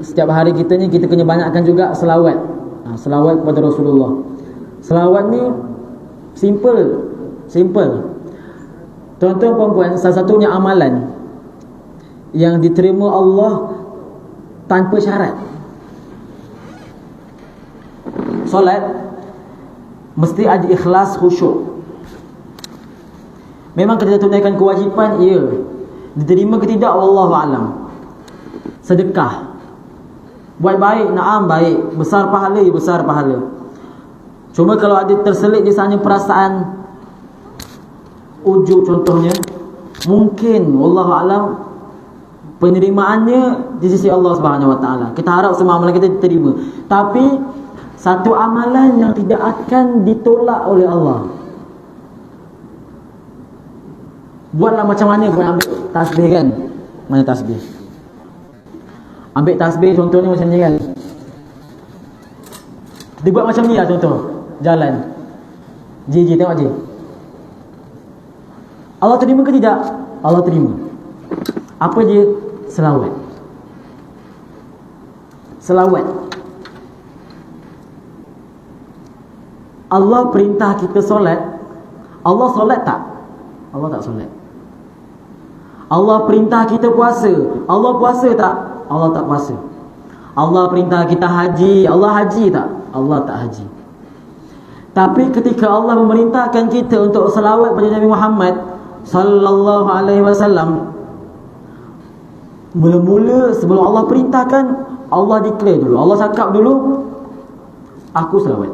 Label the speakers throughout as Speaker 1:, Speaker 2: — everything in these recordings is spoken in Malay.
Speaker 1: setiap hari kita ni kita kena banyakkan juga selawat. Ha, selawat kepada Rasulullah. Selawat ni simple, simple. Tuan-tuan puan-puan, salah satunya amalan yang diterima Allah tanpa syarat. Solat mesti ada ikhlas khusyuk. Memang kita tunaikan kewajipan, ya. Diterima ke tidak Allah alam. Sedekah. Buat baik, naam baik. Besar pahala, ya besar pahala. Cuma kalau ada terselit di sana perasaan ujuk contohnya, mungkin Allah alam penerimaannya di sisi Allah Subhanahu Wa Taala. Kita harap semua amalan kita diterima. Tapi satu amalan yang tidak akan ditolak oleh Allah. Buatlah macam mana pun ambil tasbih kan? Mana tasbih? Ambil tasbih contohnya macam ni kan? Dia buat macam ni lah contoh. Jalan. Ji, Ji, tengok Ji. Allah terima ke tidak? Allah terima. Apa dia? Selawat. Selawat. Allah perintah kita solat. Allah solat tak? Allah tak solat. Allah perintah kita puasa. Allah puasa tak? Allah tak puasa. Allah perintah kita haji. Allah haji tak? Allah tak haji. Tapi ketika Allah memerintahkan kita untuk selawat pada Nabi Muhammad sallallahu alaihi wasallam mula-mula sebelum Allah perintahkan Allah declare dulu. Allah cakap dulu aku selawat.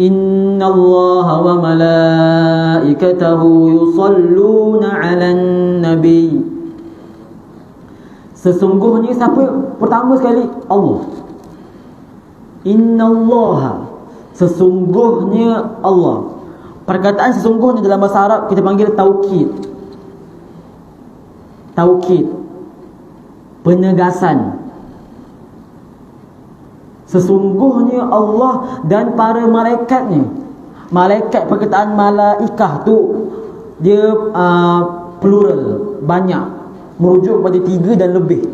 Speaker 1: Inna Allah wa malaikatahu yusalluna ala nabi Sesungguhnya siapa? Pertama sekali Allah. Inna Allah Sesungguhnya Allah. Perkataan sesungguhnya dalam bahasa Arab kita panggil taukid. Taukid. Penegasan. Sesungguhnya Allah dan para malaikatnya. Malaikat perkataan malaikah tu Dia uh, plural. Banyak Merujuk pada tiga dan lebih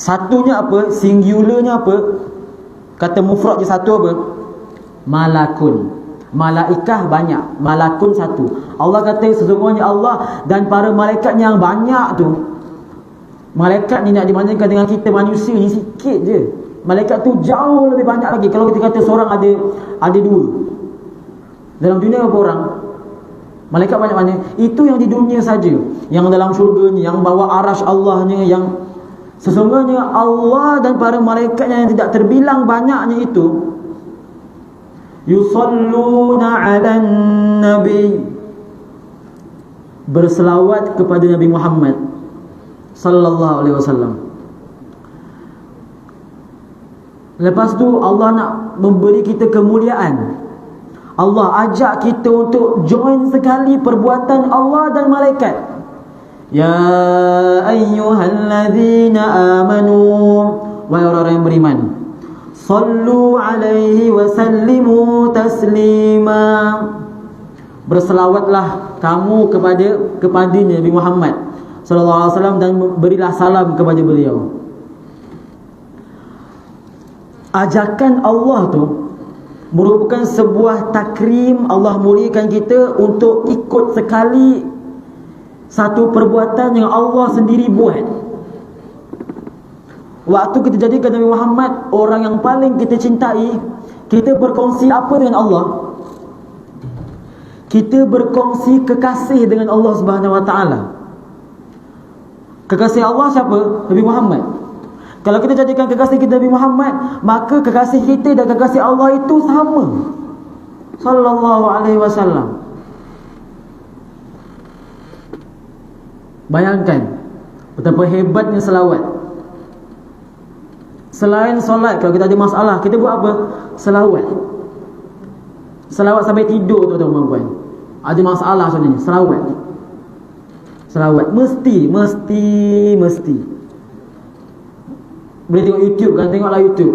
Speaker 1: Satunya apa? Singularnya apa? Kata mufrad je satu apa? Malakun Malaikah banyak Malakun satu Allah kata sesungguhnya Allah Dan para malaikat yang banyak tu Malaikat ni nak dibandingkan dengan kita manusia ni sikit je Malaikat tu jauh lebih banyak lagi Kalau kita kata seorang ada ada dua Dalam dunia berapa orang? Malaikat banyak mana? Itu yang di dunia saja Yang dalam syurga ni Yang bawa arash Allahnya Yang Sesungguhnya Allah dan para malaikat yang tidak terbilang banyaknya itu Yusalluna ala nabi Berselawat kepada Nabi Muhammad Sallallahu alaihi wasallam Lepas tu Allah nak memberi kita kemuliaan. Allah ajak kita untuk join sekali perbuatan Allah dan malaikat. Ya ayyuhallazina amanu wahai orang-orang yang beriman. Sallu alaihi wa sallimu taslima. Berselawatlah kamu kepada kepada Nabi Muhammad sallallahu alaihi wasallam dan berilah salam kepada beliau ajakan Allah tu merupakan sebuah takrim Allah muliakan kita untuk ikut sekali satu perbuatan yang Allah sendiri buat. Waktu kita jadikan Nabi Muhammad orang yang paling kita cintai kita berkongsi apa dengan Allah? Kita berkongsi kekasih dengan Allah Subhanahu Wa Taala. Kekasih Allah siapa? Nabi Muhammad kalau kita jadikan kekasih kita Nabi Muhammad, maka kekasih kita dan kekasih Allah itu sama. Sallallahu alaihi wasallam. Bayangkan betapa hebatnya selawat. Selain solat, kalau kita ada masalah, kita buat apa? Selawat. Selawat sampai tidur tu tuan puan Ada masalah sebenarnya, selawat. Selawat mesti, mesti, mesti. Boleh tengok YouTube kan Tengoklah YouTube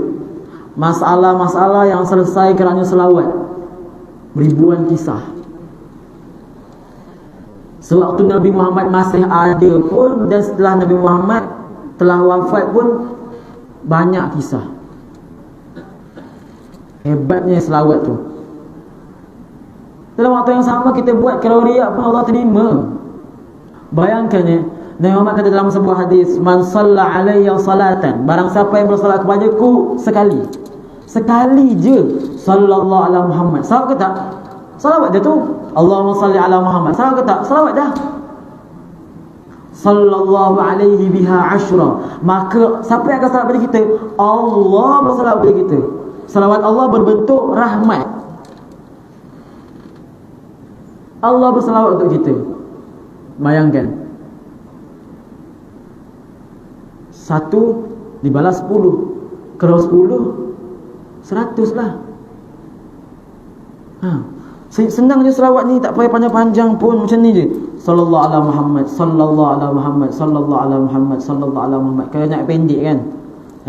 Speaker 1: Masalah-masalah yang selesai kerana selawat Ribuan kisah Sewaktu Nabi Muhammad masih ada pun dan setelah Nabi Muhammad telah wafat pun banyak kisah. Hebatnya selawat tu. Dalam waktu yang sama kita buat kalau riak pun Allah terima. Bayangkan ya, Nabi Muhammad kata dalam sebuah hadis, "Man shalla alayya salatan." Barang siapa yang bersolat kepadaku sekali. Sekali je sallallahu alaihi Muhammad. Salah ke tak? Salawat dia tu. Allahumma salli ala Muhammad. Salah ke tak? Salawat dah. Sallallahu alaihi biha ashra. Maka siapa yang akan salawat pada kita? Allah bersalawat pada kita. Salawat Allah berbentuk rahmat. Allah bersalawat untuk kita. Bayangkan. Satu dibalas sepuluh. Kalau sepuluh Seratus lah. Ha. Senang je selawat ni Tak payah panjang-panjang pun Macam ni je. Sallallahu ala Muhammad Sallallahu ala Muhammad Sallallahu ala Muhammad Sallallahu ala Muhammad. Kalau nak pendek kan.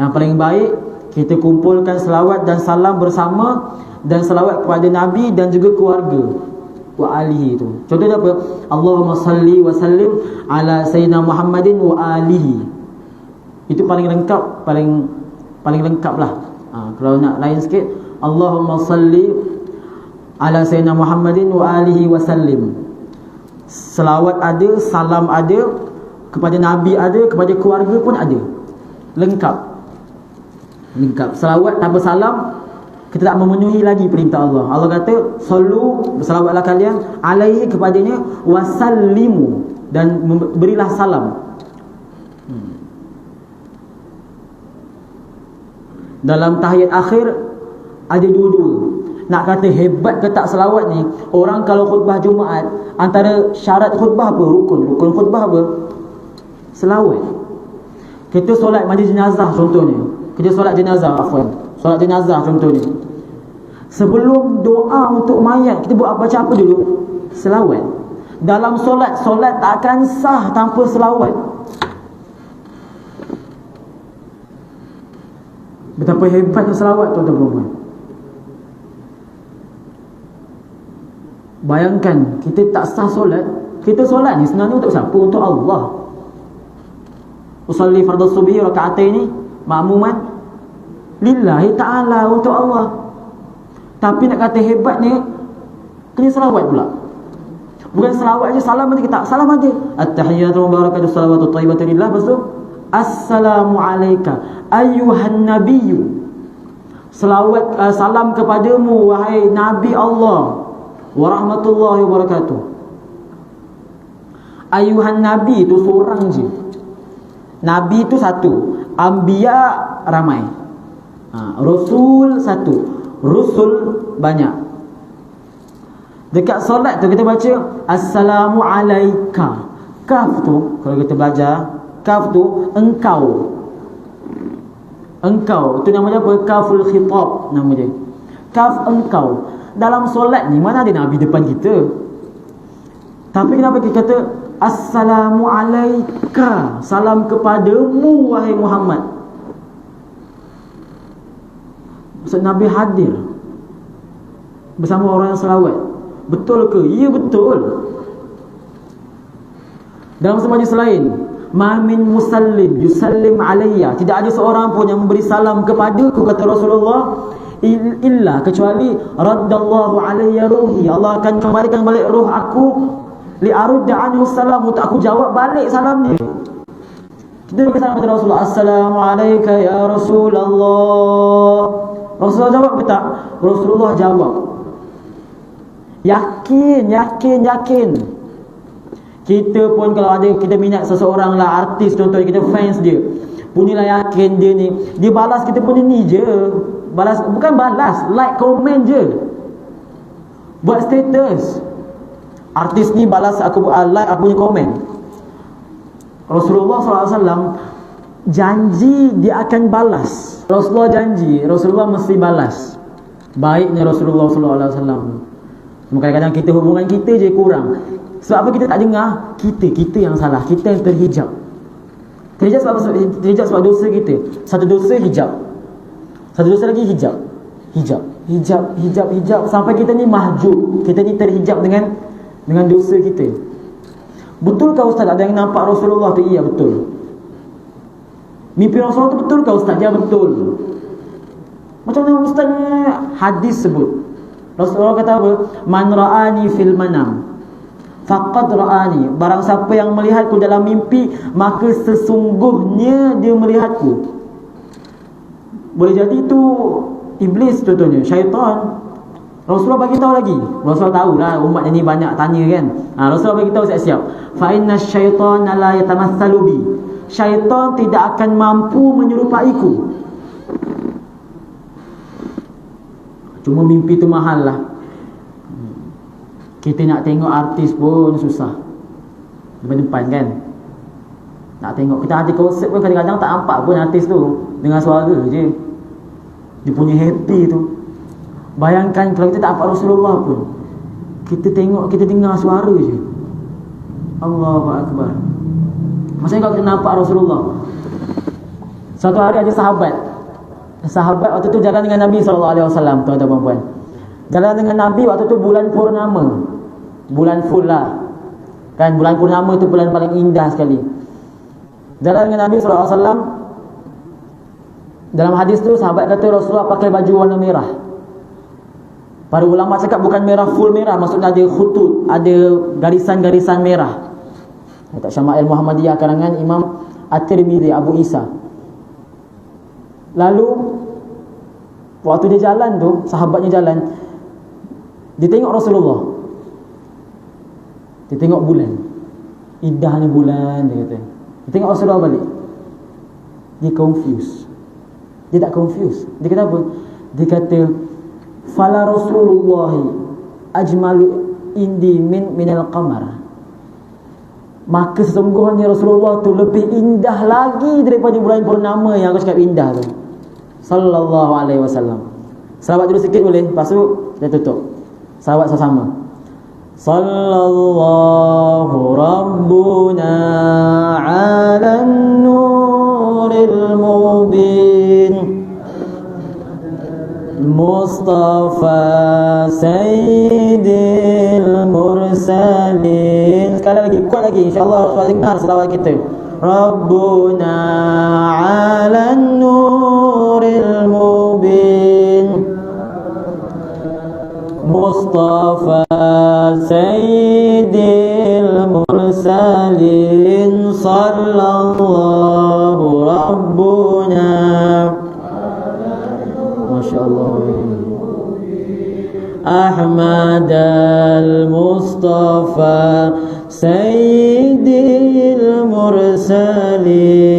Speaker 1: Yang paling baik Kita kumpulkan selawat dan salam bersama Dan selawat kepada Nabi Dan juga keluarga. Wa alihi tu. Contohnya apa? Allahumma salli wa sallim Ala Sayyidina Muhammadin wa alihi itu paling lengkap paling paling lengkap lah. Ha, kalau nak lain sikit Allahumma salli ala sayyidina Muhammadin wa alihi wa sallim. Selawat ada salam ada kepada nabi ada kepada keluarga pun ada. Lengkap. Lengkap. Selawat tanpa salam kita tak memenuhi lagi perintah Allah. Allah kata sallu bersalawatlah kalian alaihi kepadanya wasallimu dan berilah salam Dalam tahiyat akhir ada dua-dua. Nak kata hebat ke tak selawat ni, orang kalau khutbah Jumaat, antara syarat khutbah apa? Rukun. Rukun khutbah apa? Selawat. Kita solat majlis jenazah contohnya. Kita solat jenazah, afwan. Solat jenazah contohnya. Sebelum doa untuk mayat, kita buat baca apa dulu? Selawat. Dalam solat, solat tak akan sah tanpa selawat. Betapa hebatnya selawat tuan-tuan perempuan Bayangkan kita tak sah solat Kita solat ni sebenarnya untuk siapa? Untuk Allah Usalli fardhu subhi raka'ataini ma'muman lillahi ta'ala untuk Allah. Tapi nak kata hebat ni kena selawat pula. Bukan selawat je salam aja kita. Salam aja. At-tahiyyatu mubarakatuh salawatu thayyibatu lillah. Lepas tu Assalamu alayka ayuhan nabiyyu. Selawat uh, salam kepadamu wahai nabi Allah wa rahmatullahi wabarakatuh Ayuhan nabi itu seorang je. Nabi itu satu. Ambiya ramai. Ha, Rasul satu. Rusul banyak. Dekat solat tu kita baca Assalamu alayka. Kaf tu Kalau kita belajar Kaf tu engkau. Engkau. Itu nama dia apa? Kaful khitab nama dia. Kaf engkau. Dalam solat ni mana ada Nabi depan kita? Tapi kenapa kita kata Assalamu alayka Salam kepadamu wahai Muhammad Maksud Nabi hadir Bersama orang yang selawat Betul ke? Ya betul Dalam semua selain ma min musallim yusallim alayya. Tidak ada seorang pun yang memberi salam kepada aku kata Rasulullah illa. Kecuali raddallahu alayya ruhi. Allah akan kembalikan balik roh aku. Li arudda anhu salam. Untuk aku jawab balik salamnya kita kata kepada Rasulullah assalamu alayka ya Rasulullah. Rasulullah jawab ke tak? Rasulullah jawab. Yakin yakin yakin kita pun kalau ada kita minat seseorang lah artis contohnya kita fans dia. Punyalah yakin dia ni. Dia balas kita punya ni je. Balas bukan balas like comment je. Buat status. Artis ni balas aku uh, like aku punya komen. Rasulullah SAW janji dia akan balas. Rasulullah janji Rasulullah mesti balas. Baiknya Rasulullah SAW kadang-kadang kita hubungan kita je kurang sebab apa kita tak dengar? Kita, kita yang salah. Kita yang terhijab. Terhijab sebab? Terhijab sebab dosa kita. Satu dosa hijab. Satu dosa lagi hijab. Hijab. Hijab, hijab, hijab. Sampai kita ni mahjub. Kita ni terhijab dengan dengan dosa kita. Betulkah Ustaz ada yang nampak Rasulullah tu? Iya betul. Mimpi Rasulullah tu betulkah Ustaz? Ya betul. Macam mana Ustaz hadis sebut? Rasulullah kata apa? Man ra'ani fil manam faqad ra'ani. Barang siapa yang melihatku dalam mimpi, maka sesungguhnya dia melihatku. Boleh jadi itu iblis contohnya, syaitan. Rasulullah bagi tahu lagi. Rasulullah tahu lah umat ini banyak tanya kan. Ha, Rasulullah bagi tahu siap-siap. Fa inna syaitana la yatamatsalu bi. Syaitan tidak akan mampu menyerupaiku. Cuma mimpi tu mahal lah. Kita nak tengok artis pun susah. Depan-depan kan. Nak tengok kita ada konsert pun kadang-kadang tak nampak pun artis tu dengan suara je. Dia punya happy tu. Bayangkan kalau kita tak nampak Rasulullah pun Kita tengok, kita dengar suara je Allahu Akbar Maksudnya kalau kita nampak Rasulullah Satu hari ada sahabat Sahabat waktu tu jalan dengan Nabi SAW Tuan-tuan dan puan Jalan dengan Nabi waktu tu bulan purnama. Bulan full lah. Kan bulan purnama tu bulan paling indah sekali. Jalan dengan Nabi SAW Dalam hadis tu sahabat kata Rasulullah pakai baju warna merah. Para ulama cakap bukan merah full merah Maksudnya ada khutut Ada garisan-garisan merah. Kata Syama'il Muhammadiyah karangan Imam At-Tirmidhi Abu Isa. Lalu Waktu dia jalan tu Sahabatnya jalan Dia tengok Rasulullah. Dia tengok bulan. Indahnya bulan Dia kata. Dia tengok Rasulullah balik. Dia confused. Dia tak confused. Dia kata apa? Dia kata fala rasulullah ajmalu indi min minal qamar. Maka sesungguhnya Rasulullah tu lebih indah lagi daripada bulan purnama yang aku cakap indah tu. Sallallahu alaihi wasallam. Selawat dulu sikit boleh? Lepas tu kita tutup selawat sama-sama sallallahu rabbuna ala nuril mubin. Mustafa Sayyidil Mursalin. Sekali lagi, kuat lagi InsyaAllah Rasulullah dengar selawat kita. Rabbuna ala nuril mubin مصطفى سيد المرسلين صلى الله ربنا. ما شاء الله. أحمد المصطفى سيد المرسلين